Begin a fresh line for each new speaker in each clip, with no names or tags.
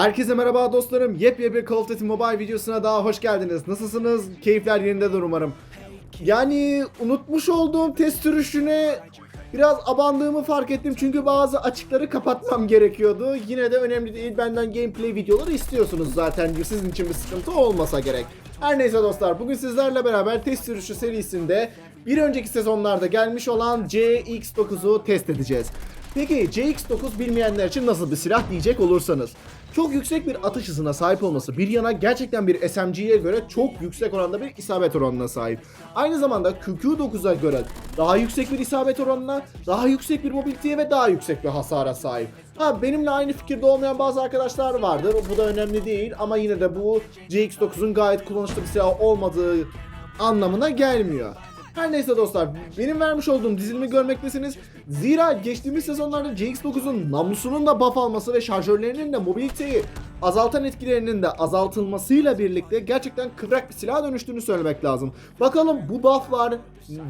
Herkese merhaba dostlarım. Yepyeni bir Call of Duty Mobile videosuna daha hoş geldiniz. Nasılsınız? Keyifler yerindedir umarım. Yani unutmuş olduğum test sürüşüne biraz abandığımı fark ettim. Çünkü bazı açıkları kapatmam gerekiyordu. Yine de önemli değil. Benden gameplay videoları istiyorsunuz zaten. Sizin için bir sıkıntı olmasa gerek. Her neyse dostlar bugün sizlerle beraber test sürüşü serisinde bir önceki sezonlarda gelmiş olan CX-9'u test edeceğiz. Peki CX-9 bilmeyenler için nasıl bir silah diyecek olursanız. Çok yüksek bir atış hızına sahip olması bir yana gerçekten bir SMG'ye göre çok yüksek oranda bir isabet oranına sahip. Aynı zamanda QQ9'a göre daha yüksek bir isabet oranına, daha yüksek bir mobiliteye ve daha yüksek bir hasara sahip. Ha benimle aynı fikirde olmayan bazı arkadaşlar vardır. Bu da önemli değil ama yine de bu CX-9'un gayet kullanışlı bir silah olmadığı anlamına gelmiyor. Her neyse dostlar benim vermiş olduğum dizilimi görmektesiniz. Zira geçtiğimiz sezonlarda CX-9'un namlusunun da buff alması ve şarjörlerinin de mobiliteyi azaltan etkilerinin de azaltılmasıyla birlikte gerçekten kıvrak bir silaha dönüştüğünü söylemek lazım. Bakalım bu bufflar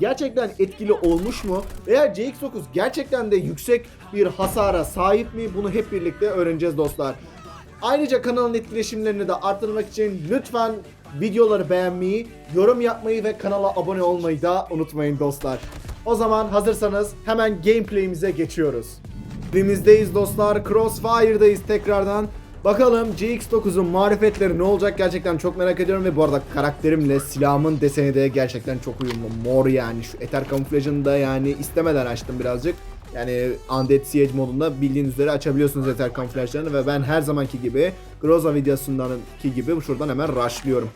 gerçekten etkili olmuş mu? Veya CX-9 gerçekten de yüksek bir hasara sahip mi? Bunu hep birlikte öğreneceğiz dostlar. Ayrıca kanalın etkileşimlerini de arttırmak için lütfen videoları beğenmeyi, yorum yapmayı ve kanala abone olmayı da unutmayın dostlar. O zaman hazırsanız hemen gameplay'imize geçiyoruz. Evimizdeyiz dostlar, Crossfire'dayız tekrardan. Bakalım GX9'un marifetleri ne olacak gerçekten çok merak ediyorum ve bu arada karakterimle silahımın deseni de gerçekten çok uyumlu. Mor yani şu eter kamuflajını da yani istemeden açtım birazcık. Yani Undead Siege modunda bildiğiniz üzere açabiliyorsunuz eter kamuflajlarını ve ben her zamanki gibi Groza videosundanki gibi şuradan hemen rushlıyorum.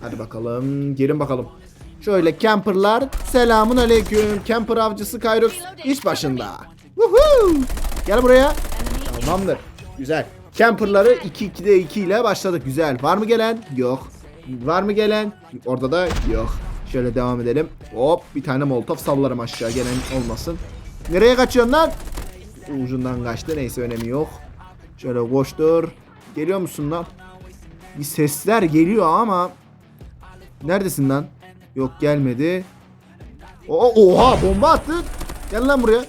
Hadi bakalım gelin bakalım. Şöyle camperlar selamun aleyküm. Camper avcısı Kyrox iş başında. Woohoo! Gel buraya. Tamamdır. Güzel. Camperları 2-2'de 2 ile başladık. Güzel. Var mı gelen? Yok. Var mı gelen? Orada da yok. Şöyle devam edelim. Hop bir tane molotof sallarım aşağı gelen olmasın. Nereye kaçıyorsun lan? Ucundan kaçtı. Neyse önemi yok. Şöyle koştur. Geliyor musun lan? Bir sesler geliyor ama Neredesin lan? Yok gelmedi. O oha bomba attı. Gel lan buraya.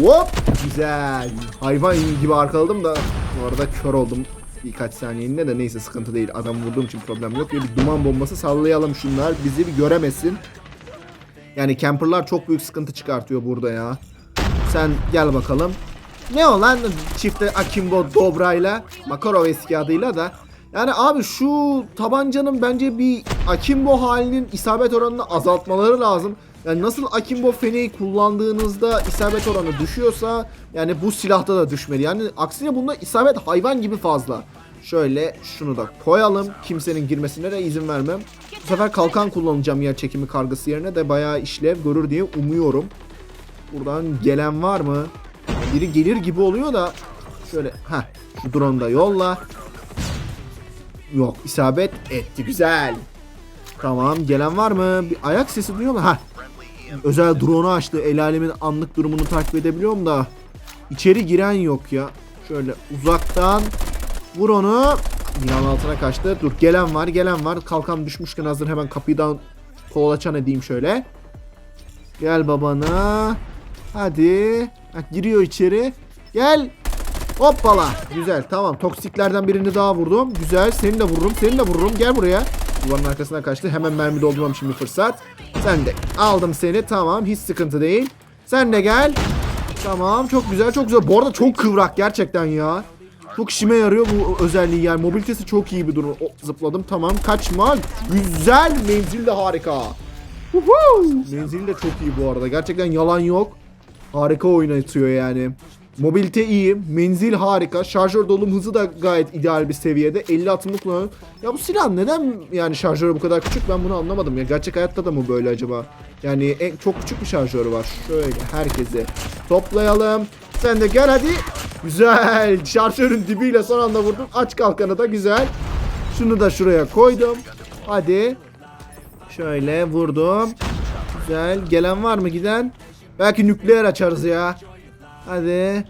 Hop güzel. Hayvan gibi arkaladım da bu arada kör oldum birkaç saniyeliğine de neyse sıkıntı değil. Adam vurduğum için problem yok. Bir duman bombası sallayalım şunlar. Bizi bir göremesin. Yani camperlar çok büyük sıkıntı çıkartıyor burada ya. Sen gel bakalım. Ne o lan çifte Akimbo Dobra'yla Makarov eski adıyla da yani abi şu tabancanın bence bir Akimbo halinin isabet oranını azaltmaları lazım. Yani nasıl Akimbo feneyi kullandığınızda isabet oranı düşüyorsa yani bu silahta da düşmeli. Yani aksine bunda isabet hayvan gibi fazla. Şöyle şunu da koyalım. Kimsenin girmesine de izin vermem. Bu sefer kalkan kullanacağım yer çekimi kargısı yerine de bayağı işlev görür diye umuyorum. Buradan gelen var mı? Biri gelir gibi oluyor da şöyle ha şu drone'u da yolla. Yok isabet etti güzel. Tamam gelen var mı? Bir ayak sesi duyuyor mu? Ha. Özel drone'u açtı. El alemin anlık durumunu takip edebiliyorum da. İçeri giren yok ya. Şöyle uzaktan vur onu. Binanın altına kaçtı. Dur gelen var gelen var. Kalkan düşmüşken hazır hemen kapıdan kolaçan edeyim şöyle. Gel babana. Hadi. Ha, giriyor içeri. Gel. Hoppala. Güzel tamam. Toksiklerden birini daha vurdum. Güzel. Seni de vururum. Seni de vururum. Gel buraya. Duvarın arkasına kaçtı. Hemen mermi doldurmam şimdi fırsat. Sen de. Aldım seni. Tamam. Hiç sıkıntı değil. Sen de gel. Tamam. Çok güzel. Çok güzel. Bu arada çok kıvrak gerçekten ya. Çok işime yarıyor bu özelliği yani. Mobilitesi çok iyi bir durum. O, zıpladım. Tamam. Kaçma. Güzel. Menzil de harika. Menzil de çok iyi bu arada. Gerçekten yalan yok. Harika oynatıyor yani. Mobilite iyi, menzil harika, şarjör dolum hızı da gayet ideal bir seviyede. 50 atımlı kullanıyorum. Ya bu silah neden yani şarjörü bu kadar küçük ben bunu anlamadım ya. Gerçek hayatta da mı böyle acaba? Yani en, çok küçük bir şarjörü var. Şöyle herkese toplayalım. Sen de gel hadi. Güzel. Şarjörün dibiyle son anda vurdum. Aç kalkanı da güzel. Şunu da şuraya koydum. Hadi. Şöyle vurdum. Güzel. Gelen var mı giden? Belki nükleer açarız ya. Hadi.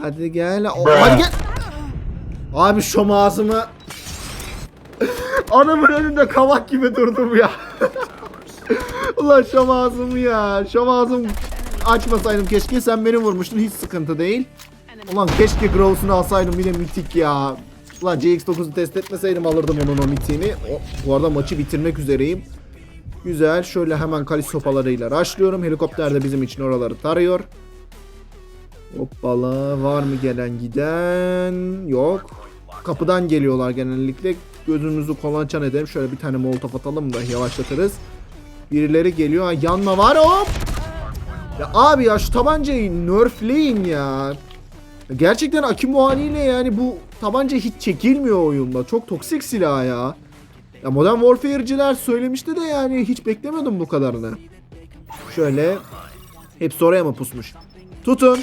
Hadi gel. O, hadi gel. Abi şu ağzımı. Adamın önünde kavak gibi durdum ya. Ulan şom ağzımı ya. Şom ağzım açmasaydım keşke sen beni vurmuştun hiç sıkıntı değil. Ulan keşke Grows'unu alsaydım bir de mitik ya. Ulan CX-9'u test etmeseydim alırdım onun o mitiğini. O, bu arada maçı bitirmek üzereyim. Güzel. Şöyle hemen kalis sopalarıyla raşlıyorum. Helikopter de bizim için oraları tarıyor. Hoppala. Var mı gelen giden? Yok. Kapıdan geliyorlar genellikle. Gözümüzü kolaçan edelim. Şöyle bir tane molotof atalım da yavaşlatırız. Birileri geliyor. Ha, yanma var hop. Ya abi ya şu tabancayı nerfleyin ya. Gerçekten Akimo haliyle yani bu tabanca hiç çekilmiyor oyunda. Çok toksik silah ya. Ya Modern Warfare'ciler söylemişti de yani hiç beklemiyordum bu kadarını. Şöyle hepsi oraya mı pusmuş? Tutun.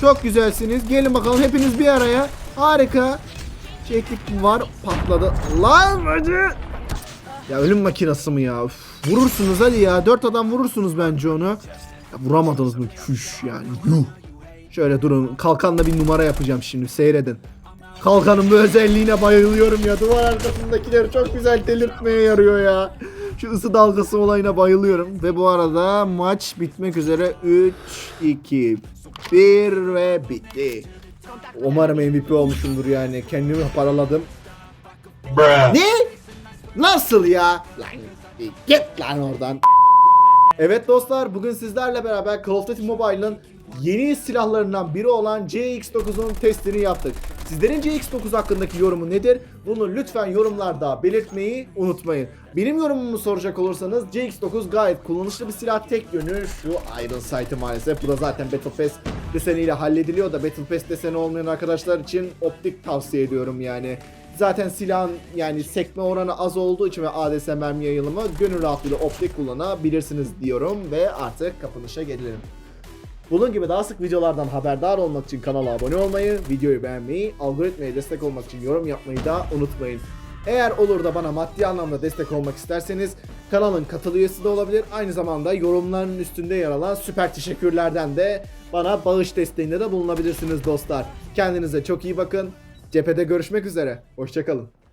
Çok güzelsiniz. Gelin bakalım hepiniz bir araya. Harika. Çeklik var. Patladı. Lan hadi. Ya ölüm makinası mı ya? Üf, vurursunuz hadi ya. Dört adam vurursunuz bence onu. Ya vuramadınız mı? Küş yani. Yuh. Şöyle durun. Kalkanla bir numara yapacağım şimdi. Seyredin. Kalkanın bu özelliğine bayılıyorum ya. Duvar arkasındakileri çok güzel delirtmeye yarıyor ya. Şu ısı dalgası olayına bayılıyorum. Ve bu arada maç bitmek üzere 3, 2, 1 ve bitti. Umarım MVP olmuşumdur yani. Kendimi paraladım. Ne? Nasıl ya? Lan git lan oradan. Evet dostlar bugün sizlerle beraber Call of Duty Mobile'ın yeni silahlarından biri olan CX-9'un testini yaptık. Sizlerin CX-9 hakkındaki yorumu nedir? Bunu lütfen yorumlarda belirtmeyi unutmayın. Benim yorumumu soracak olursanız CX-9 gayet kullanışlı bir silah. Tek yönü şu Iron Sight'ı maalesef. Bu da zaten Battle Pass deseniyle hallediliyor da Battle Pass deseni olmayan arkadaşlar için optik tavsiye ediyorum yani. Zaten silahın yani sekme oranı az olduğu için ve ADS mermi yayılımı gönül rahatlığıyla optik kullanabilirsiniz diyorum ve artık kapanışa gelelim. Bunun gibi daha sık videolardan haberdar olmak için kanala abone olmayı, videoyu beğenmeyi, algoritmaya destek olmak için yorum yapmayı da unutmayın. Eğer olur da bana maddi anlamda destek olmak isterseniz kanalın katıl üyesi de olabilir. Aynı zamanda yorumların üstünde yer alan süper teşekkürlerden de bana bağış desteğinde de bulunabilirsiniz dostlar. Kendinize çok iyi bakın. Cephede görüşmek üzere. Hoşçakalın.